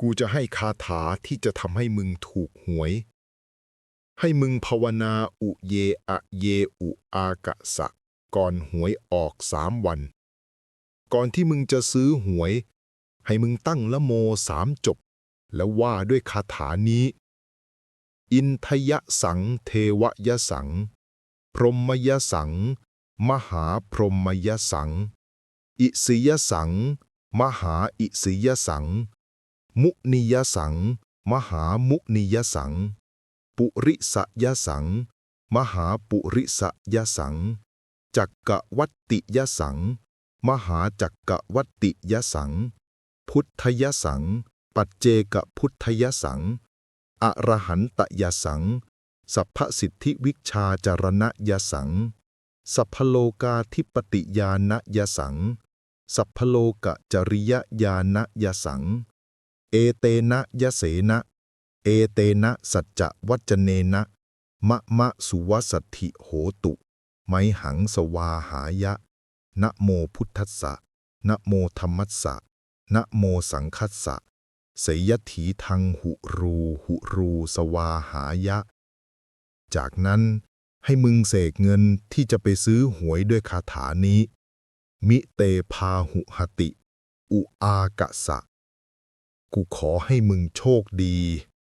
กูจะให้คาถาที่จะทำให้มึงถูกหวย ให้มึงภาวนาอุเยอะเยอุอากะสะ ก่อนหวยออกสามวัน ก่อนที่มึงจะซื้อหวย ให้มึงตั้งละโมสามจบ แล้วว่าด้วยคาถานี้ อินทยสังเทวยสัง พรหมยสัง มหาพรหมยสัง อิสิยสัง มหาอิสิยสัง มุนิยสัง มหามุนิยสัง ปุริสยสัง มหาปุริสยสัง จักกวัตติยสัง มหาจักกวัตติยสัง พุทธยสัง ปัจเจกพุทธยสัง อรหันตยสัง สัพพสิทธิวิชาจารณยสัง สัพพโลกาธิปติยานยสังสัพพโลกจริยญาณยสัง เอเตนะยะเสนะ เอเตนะสัจจะวัจเนนะ มะมะสุวสัตถิโหตุ ไมหังสวาหายะ นะโมพุทธัสสะ นะโมธรรมัสสะ นะโมสังคัสสะเสยถีทังหุรูหุรูสวาหายะ จากนั้นให้มึงเสกเงินที่จะไปซื้อหวยด้วยคาถานี้ มิเตพาหุหติ อุอากะสะ กูขอให้มึงโชคดี